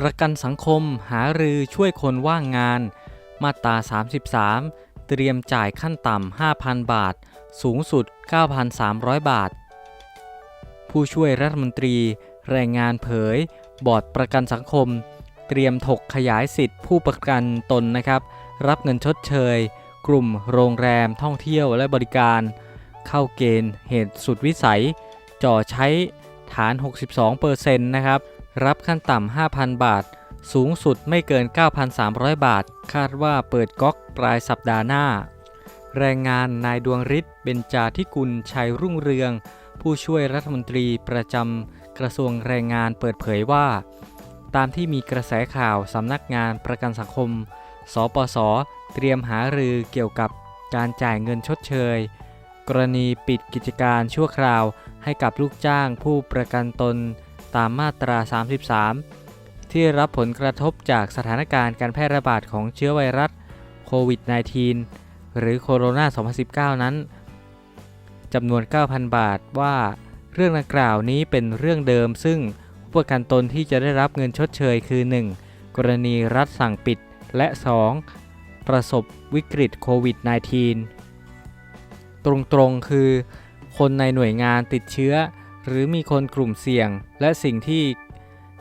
ประกันสังคมหารือช่วยคนว่างงาน มาตรา 33 เตรียมจ่ายขั้นต่ำ 5,000 บาท สูงสุด 9,300 บาท ผู้ช่วยรัฐมนตรีแรงงานเผย บอร์ดประกันสังคม เตรียมถกขยายสิทธิผู้ประกันตนนะครับ รับเงินชดเชย กลุ่มโรงแรมท่องเที่ยวและบริการ เข้าเกณฑ์เหตุสุดวิสัย จ่อใช้ฐาน 62%นะครับ รับขั้นต่ำ 5,000 บาท สูงสุดไม่เกิน 9,300 บาท คาดว่าเปิดก๊อกปลายสัปดาห์หน้า แรงงานนายดวงฤทธิ์เบญจาธิกุลชัยรุ่งเรือง ผู้ช่วยรัฐมนตรีประจำกระทรวงแรงงานเปิดเผยว่า ตามที่มีกระแสข่าวสำนักงานประกันสังคม สปส เตรียมหารือเกี่ยวกับการจ่ายเงินชดเชย กรณีปิดกิจการชั่วคราวให้กับลูกจ้างผู้ประกันตน ตามมาตรา 33 ที่รับผลกระทบจากสถานการณ์การแพร่ระบาดของเชื้อไวรัสโควิด -19 หรือโคโรนา 2019 นั้นจำนวน 9,000 บาทว่าเรื่องดังกล่าวนี้เป็นเรื่องเดิม ซึ่งผู้ประกันตนที่จะได้รับเงินชดเชยคือ 1. กรณีรัฐสั่งปิดและ 2. ประสบวิกฤตโควิด -19 ตรงๆ คือ คนในหน่วยงานติดเชื้อ หรือมีคนกลุ่มเสี่ยง และสิ่งที่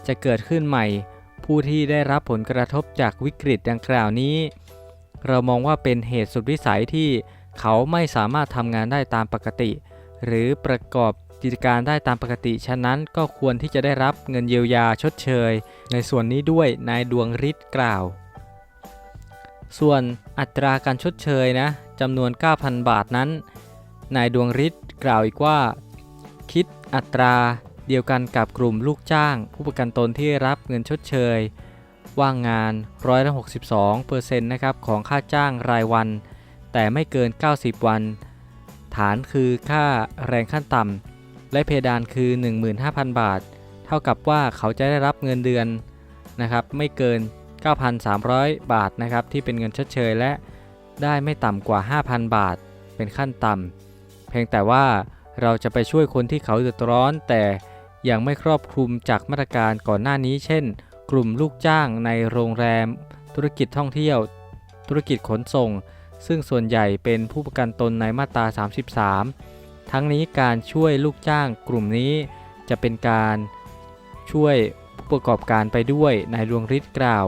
จะเกิดขึ้นใหม่ ผู้ที่ได้รับผลกระทบจากวิกฤตดังกล่าวนี้ เรามองว่าเป็นเหตุสุดวิสัยที่เขาไม่สามารถทำงานได้ตามปกติ หรือประกอบกิจการได้ตามปกติ ฉะนั้นก็ควรที่จะได้รับเงินเยียวยาชดเชย ในส่วนนี้ด้วยนายดวงฤทธิ์กล่าว ส่วนอัตราการชดเชยนะจำนวน 9,000 บาทนั้น นายดวงฤทธิ์กล่าวอีกว่า คิด อัตราเดียวกันกับกลุ่มลูกจ้าง ผู้ประกันตนที่รับเงินชดเชย ว่างงานร้อยละ62%นะครับของค่าจ้างรายวัน แต่ไม่เกิน 90 วัน ฐานคือค่าแรงขั้นต่ำและเพดานคือ 15,000 บาท เท่ากับว่าเขาจะได้รับเงินเดือนนะครับไม่เกิน 9,300 บาทนะครับที่เป็นเงินชดเชยและได้ไม่ต่ำกว่า 5,000 บาท เป็นขั้นต่ำเพียงแต่ว่า เราจะไปช่วยคนที่เขาเดือดร้อน แต่ยังไม่ครอบคลุมจากมาตรการก่อนหน้านี้ เช่น กลุ่มลูกจ้างในโรงแรม ธุรกิจท่องเที่ยว ธุรกิจขนส่ง ซึ่งส่วนใหญ่เป็นผู้ประกันตนในมาตรา 33 ทั้งนี้การช่วยลูกจ้างกลุ่มนี้จะเป็นการช่วยผู้ประกอบการไปด้วยนายดวงฤทธิ์กล่าว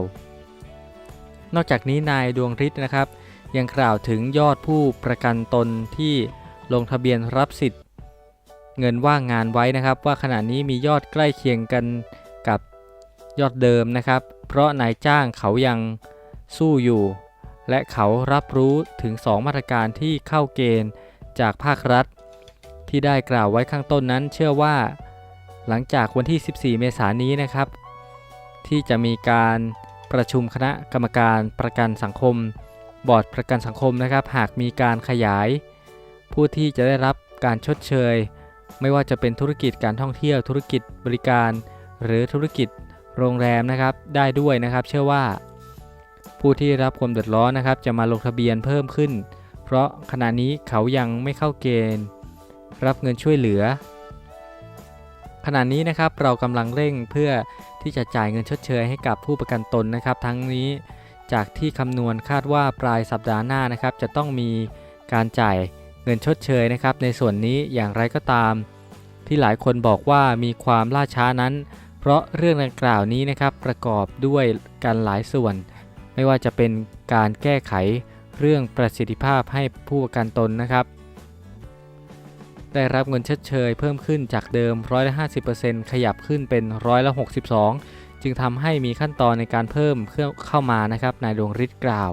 นอกจากนี้นายดวงฤทธิ์นะครับ ยังกล่าวถึงยอดผู้ประกันตนที่ลงทะเบียนรับสิทธิ์ เงินว่างงานไว้นะครับ ว่าขณะนี้มียอดใกล้เคียงกันกับยอดเดิมนะครับ เพราะนายจ้างเขายังสู้อยู่ และเขารับรู้ถึง 2 มาตรการที่เข้าเกณฑ์จากภาครัฐ ที่ได้กล่าวไว้ข้างต้นนั้นเชื่อว่า หลังจากวันที่ 14 เมษายนนี้นะครับ ที่จะมีการประชุมคณะกรรมการประกันสังคม บอร์ดประกันสังคมนะครับ หากมีการขยาย ผู้ที่จะได้รับการชดเชย ไม่ว่าจะเป็นธุรกิจการท่องเที่ยว ธุรกิจบริการ หรือธุรกิจโรงแรมนะครับได้ด้วยนะครับ เชื่อว่า ผู้ที่รับความเดือดร้อนนะครับ จะมาลงทะเบียนเพิ่มขึ้น เพราะขณะนี้เขายังไม่เข้าเกณฑ์ รับเงินช่วยเหลือ ขณะนี้นะครับเรากำลังเร่งเพื่อที่จะจ่ายเงินชดเชยให้กับผู้ประกันตนนะครับ ทั้งนี้จากที่คำนวณคาดว่าปลายสัปดาห์หน้านะครับ จะต้องมีการจ่าย เงินชดเชยนะครับในส่วนนี้อย่างไรก็ตาม ที่หลายคนบอกว่ามีความล่าช้านั้น เพราะเรื่องดังกล่าวนี้นะครับประกอบด้วยกันหลายส่วน ไม่ว่าจะเป็นการแก้ไขเรื่องประสิทธิภาพให้ผู้ประกันตนนะครับ ได้รับเงินชดเชยเพิ่มขึ้นจากเดิมร้อยละ50%ขยับขึ้นเป็นร้อยละ62 จึงทำให้มีขั้นตอนในการเพิ่มเข้ามานะครับนายดวงฤทธิ์กล่าว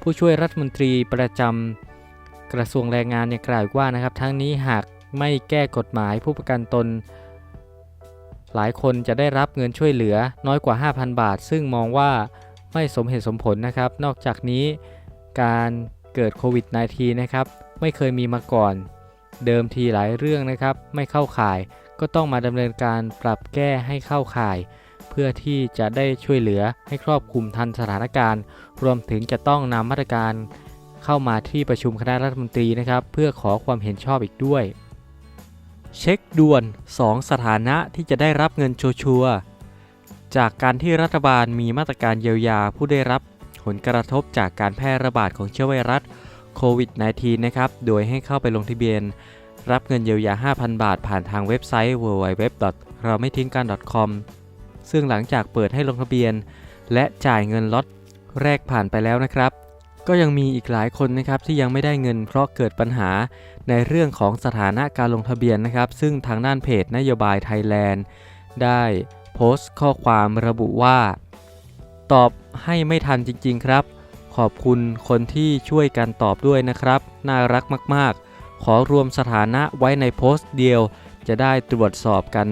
ผู้ช่วยรัฐมนตรีประจำ กระทรวงแรงงานยังกล่าวว่านะครับ ทั้งนี้หากไม่แก้กฎหมายผู้ประกันตน หลายคนจะได้รับเงินช่วยเหลือน้อยกว่า 5,000 บาท ซึ่งมองว่าไม่สมเหตุสมผลนะครับ นอกจากนี้การเกิดโควิด -19 นะครับ ไม่เคยมีมาก่อน เดิมทีหลายเรื่องนะครับ ไม่เข้าข่าย ก็ต้องมาดำเนินการปรับแก้ให้เข้าข่าย เพื่อที่จะได้ช่วยเหลือให้ครอบคลุมทันสถานการณ์ รวมถึงจะต้องนำมาตรการ เข้ามาที่ประชุมคณะรัฐมนตรีนะครับ เพื่อขอความเห็นชอบอีกด้วย เช็คด่วน 2 สถานะที่จะได้รับเงินชัวร์จากการที่รัฐบาลมีมาตรการเยียวยาผู้ได้รับผลกระทบจากการแพร่ระบาดของเชื้อไวรัสโควิด -19 นะครับ โดยให้เข้าไปลงทะเบียน รับเงินเยียวยา 5,000 บาท ผ่านทางเว็บไซต์ www. เราไม่ทิ้งกัน .com ซึ่งหลังจากเปิดให้ลงทะเบียน และจ่ายเงินล็อตแรกผ่านไปแล้วนะครับ ก็ยังมีอีกหลายคนนะครับที่ยังไม่ได้เงินเพราะเกิดปัญหาในเรื่องของสถานะการลงทะเบียนนะครับ ซึ่งทางด้านเพจนโยบายไทยแลนด์ได้โพสต์ข้อความระบุว่า ตอบให้ไม่ทันจริง ๆ ครับ ขอบคุณคนที่ช่วยกันตอบด้วยนะครับ น่ารักมากๆ ขอรวมสถานะไว้ในโพสต์เดียว จะได้ตรวจสอบกัน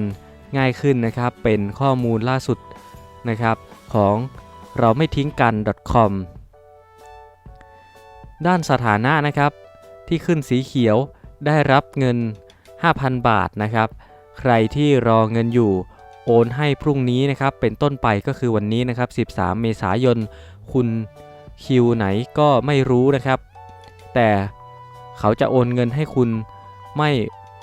ง่ายขึ้นนะครับ เป็นข้อมูลล่าสุดนะครับของเราไม่ทิ้งกัน .com ด้านสถานะนะครับ ที่ขึ้นสีเขียวได้รับเงิน 5,000 บาทนะครับ ใครที่รอเงินอยู่โอนให้พรุ่งนี้นะครับ เป็นต้นไปก็คือวันนี้นะครับ 13 เมษายน คุณคิวไหนก็ไม่รู้นะครับ แต่เขาจะโอนเงินให้คุณไม่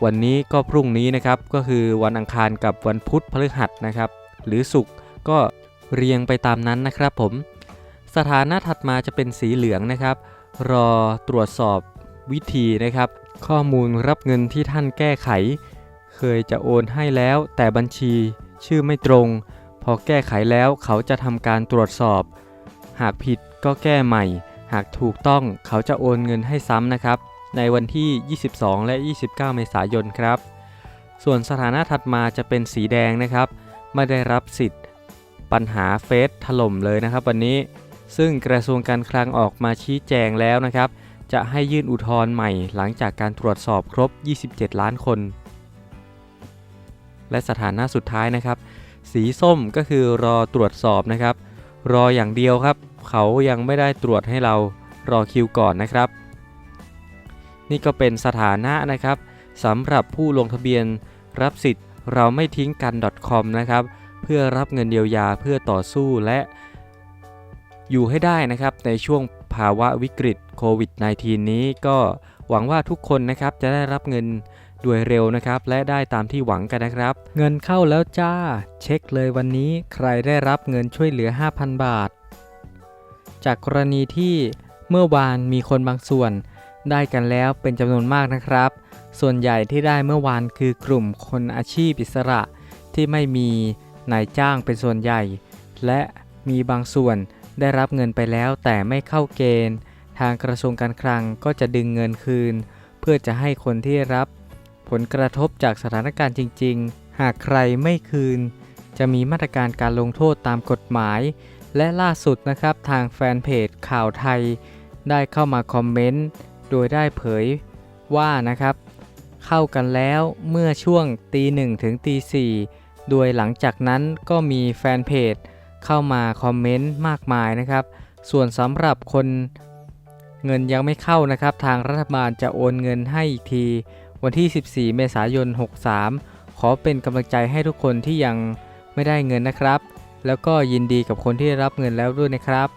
วันนี้ก็พรุ่งนี้นะครับ ก็คือวันอังคารกับวันพุธพฤหัสนะครับ หรือศุกร์ก็เรียงไปตามนั้นนะครับผม สถานะถัดมาจะเป็นสีเหลืองนะครับ รอตรวจสอบวิธีนะครับ ข้อมูลรับเงินที่ท่านแก้ไข เคยจะโอนให้แล้ว แต่บัญชีชื่อไม่ตรง พอแก้ไขแล้วเขาจะทำการตรวจสอบ หากผิดก็แก้ใหม่ หากถูกต้องเขาจะโอนเงินให้ซ้ำนะครับ ในวันที่ 22 และ 29 เมษายนครับ ส่วนสถานะถัดมาจะเป็นสีแดงนะครับ ไม่ได้รับสิทธิ์ ปัญหาเฟซถล่มเลยนะครับวันนี้ ซึ่งกระทรวงการคลังออกมาชี้แจงแล้วนะครับ จะให้ยื่นอุทธรณ์ใหม่หลังจากการตรวจสอบครบ 27 ล้านคน และสถานะสุดท้ายนะครับ สีส้มก็คือรอตรวจสอบนะครับ รออย่างเดียวครับ เขายังไม่ได้ตรวจให้เรารอคิวก่อนนะครับ นี่ก็เป็นสถานะนะครับสำหรับผู้ลงทะเบียนรับสิทธิ์เราไม่ทิ้งกัน .com นะครับ เพื่อรับเงินเยียวยาเพื่อต่อสู้และ อยู่ให้ได้นะครับในช่วงภาวะวิกฤตโควิด -19 นี้ก็หวังว่าทุกคนนะครับจะได้รับเงินด้วยเร็วนะครับ และได้ตามที่หวังกันนะครับ เงินเข้าแล้วจ้า เช็คเลยวันนี้ใครได้รับเงินช่วยเหลือ 5,000 บาท จากกรณีที่เมื่อวานมีคนบางส่วน ได้กันแล้วเป็นจำนวนมากนะครับ ส่วนใหญ่ที่ได้เมื่อวานคือกลุ่มคนอาชีพอิสระ ที่ไม่มีนายจ้างเป็นส่วนใหญ่ และมีบางส่วน ได้รับเงินไปแล้วแต่ไม่เข้าเกณฑ์ ทางกระทรวงการคลังก็จะดึงเงินคืน เพื่อจะให้คนที่รับ ผลกระทบจากสถานการณ์จริง ๆ หากใครไม่คืน จะมีมาตรการการลงโทษตามกฎหมาย และล่าสุดนะครับทางแฟนเพจข่าวไทย ได้เข้ามาคอมเมนต์โดยได้เผยว่านะครับเข้ากันแล้วเมื่อช่วงตีหนึ่งถึงตีสี่โดยหลังจากนั้นก็มีแฟนเพจ เข้ามาคอมเมนต์มากมายนะครับ ส่วนสำหรับคนเงินยังไม่เข้านะครับ ทางรัฐบาลจะโอนเงินให้อีกที วันที่ 14 เมษายน 63 ขอเป็นกำลังใจให้ทุกคนที่ยังไม่ได้เงินนะครับ แล้วก็ยินดีกับคนที่ได้รับเงินแล้วด้วยนะครับ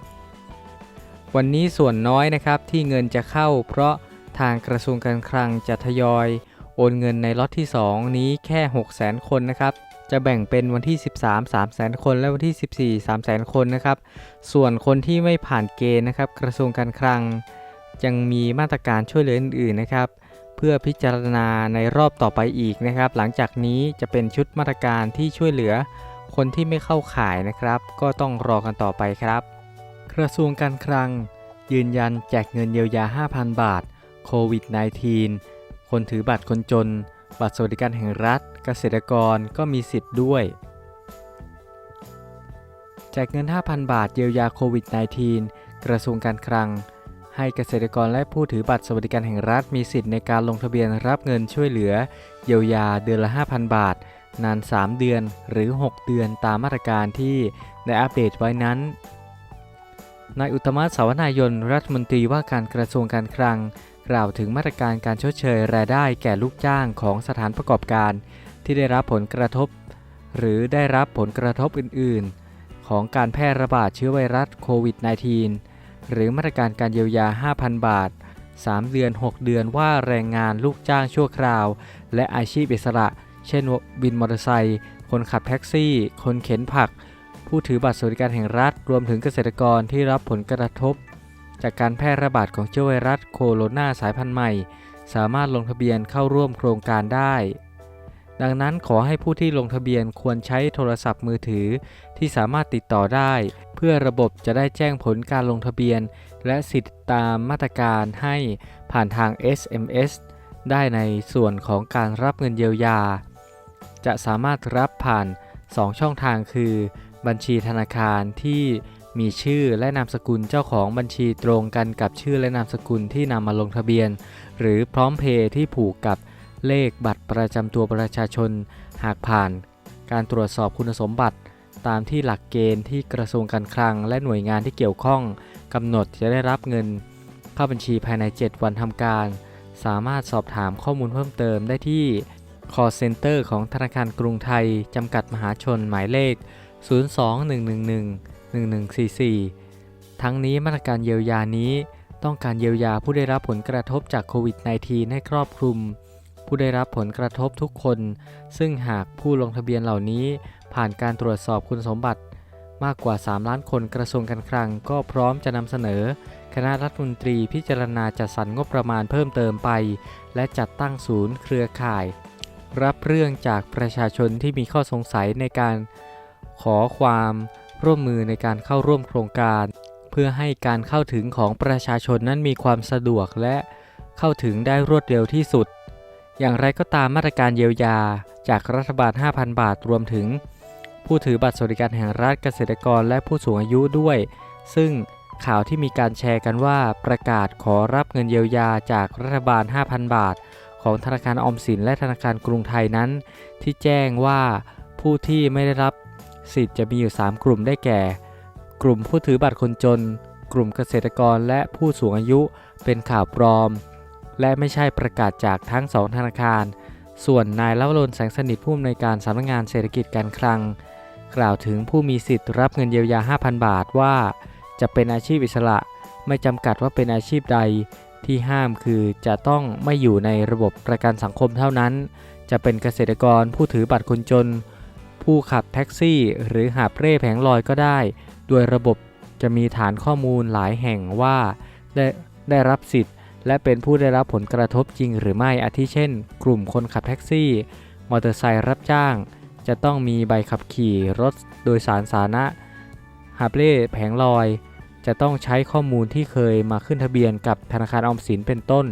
วันนี้ส่วนน้อยนะครับที่เงินจะเข้า เพราะทางกระทรวงการคลังจะทยอย โอนเงินในล็อตที่ 2 นี้แค่ 600,000 คนนะครับ จะแบ่งเป็นวันที่ 13 300,000คน และวันที่ 14 300,000คนนะครับ ส่วนคนที่ไม่ผ่านเกณฑ์นะครับ กระทรวงการคลัง ยังมีมาตรการช่วยเหลืออื่นๆนะครับ เพื่อพิจารณาในรอบต่อไปอีกนะครับ หลังจากนี้จะเป็นชุดมาตรการที่ช่วยเหลือ คนที่ไม่เข้าข่ายนะครับ ก็ต้องรอกันต่อไปครับ กระทรวงการคลัง ยืนยันแจกเงินเยียวยา 5,000 บาทโควิด -19 คนถือบัตรคนจน บัตรสวัสดิการแห่งรัฐ เกษตรกรก็มีสิทธิ์ด้วย แจกเงิน 5,000 บาทเยียวยาโควิด -19 กระทรวงการคลัง ให้เกษตรกรและผู้ถือบัตรสวัสดิการแห่งรัฐมีสิทธิ์ในการลงทะเบียนรับเงินช่วยเหลือ เยียวยาเดือนละ 5,000 บาท นาน 3 เดือนหรือ 6 เดือนตามมาตรการที่ได้อัปเดตไว้นั้นนายอุตมะสาวนายนรัฐมนตรีว่าการกระทรวงการคลัง กล่าวถึงมาตรการการชดเชยรายได้แก่ลูกจ้างของสถานประกอบการ ที่ได้รับผลกระทบ หรือได้รับผลกระทบอื่น ๆ ของการแพร่ระบาดเชื้อไวรัสโควิด -19 หรือมาตรการการเยียวยา 5,000 บาท 3 เดือน 6 เดือนว่าแรงงานลูกจ้างชั่วคราว และอาชีพอิสระ เช่นวินมอเตอร์ไซค์คนขับแท็กซี่ คนเข็นผัก ผู้ถือบัตรสวัสดิการแห่งรัฐ รวมถึงเกษตรกรที่รับผลกระทบ จากการแพร่ระบาดของเชื้อไวรัสโคโรนาสายพันธุ์ใหม่ สามารถลงทะเบียนเข้าร่วมโครงการได้ ดังนั้นขอให้ผู้ที่ลงทะเบียนควรใช้โทรศัพท์มือถือ ที่สามารถติดต่อได้ เพื่อระบบจะได้แจ้งผลการลงทะเบียน และสิทธิตามมาตรการให้ผ่านทาง SMS ได้ในส่วนของการรับเงินเยียวยา จะสามารถรับผ่าน 2 ช่องทางคือ บัญชีธนาคารที่ มีชื่อและนามสกุลเจ้าของบัญชีตรงกันกับชื่อและนามสกุลที่นำมาลงทะเบียน หรือพร้อมเพย์ที่ผูกกับเลขบัตรประจำตัวประชาชน หากผ่าน การตรวจสอบคุณสมบัติ ตามที่หลักเกณฑ์ที่กระทรวงการคลัง และหน่วยงานที่เกี่ยวข้องกำหนดจะได้รับเงิน เข้าบัญชีภายใน 7 วันทำการ สามารถสอบถามข้อมูลเพิ่มเติมได้ที่ call center ของธนาคารกรุงไทย จำกัดมหาชนหมายเลข 1144 ทั้งนี้มาตรการเยียวยานี้ต้องการเยียวยาผู้ได้รับผลกระทบจากโควิด -19 ให้ครอบคลุม ผู้ได้รับผลกระทบทุกคน ซึ่งหากผู้ลงทะเบียนเหล่านี้ ผ่านการตรวจสอบคุณสมบัติ มากกว่า 3 ล้านคนกระทรวงการคลัง ก็พร้อมจะนำเสนอ คณะรัฐมนตรีพิจารณาจัดสรรงบประมาณเพิ่มเติมไป และจัดตั้งศูนย์เครือข่าย รับเรื่องจากประชาชนที่มีข้อสงสัยในการขอความ ร่วมมือในการเข้าร่วมโครงการ เพื่อให้การเข้าถึงของประชาชนนั้นมีความสะดวกและเข้าถึงได้รวดเร็วที่สุด อย่างไรก็ตามมาตรการเยียวยาจากรัฐบาล 5,000 บาทรวมถึง ผู้ถือบัตรสวัสดิการแห่งรัฐเกษตรกรและผู้สูงอายุด้วย ซึ่งข่าวที่มีการแชร์กันว่าประกาศขอรับเงินเยียวยาจากรัฐบาล 5,000 บาท ของธนาคารออมสินและธนาคารกรุงไทยนั้น ที่แจ้งว่าผู้ที่ไม่ได้รับ สิทธิ์จะมีอยู่ 3 กลุ่มได้แก่ กลุ่มผู้ถือบัตรคนจน กลุ่มเกษตรกรและผู้สูงอายุเป็นข่าวปลอม และไม่ใช่ประกาศจากทั้งสองธนาคาร ส่วนนายเลวรนแสงสนิทผู้อำนวยการสำนักงานเศรษฐกิจการคลัง กล่าวถึงผู้มีสิทธิ์รับเงินเยียวยา 5,000 บาทว่า จะเป็นอาชีพอิสระ ไม่จำกัดว่าเป็นอาชีพใดที่ห้ามคือจะต้องไม่อยู่ในระบบประกันสังคมเท่านั้น จะเป็นเกษตรกรผู้ถือบัตรคนจน ผู้ขับแท็กซี่ หรือหาบเร่แผงลอยก็ได้ โดยระบบจะมีฐานข้อมูลหลายแห่งว่าได้ได้รับสิทธิ์ และเป็นผู้ได้รับผลกระทบจริงหรือไม่อาทิเช่น กลุ่มคนขับแท็กซี่ มอเตอร์ไซค์รับจ้าง จะต้องมีใบขับขี่รถโดยสารสาธารณะหาบเร่แผงลอย จะต้องใช้ข้อมูลที่เคยมาขึ้นทะเบียนกับธนาคารออมสินเป็นต้น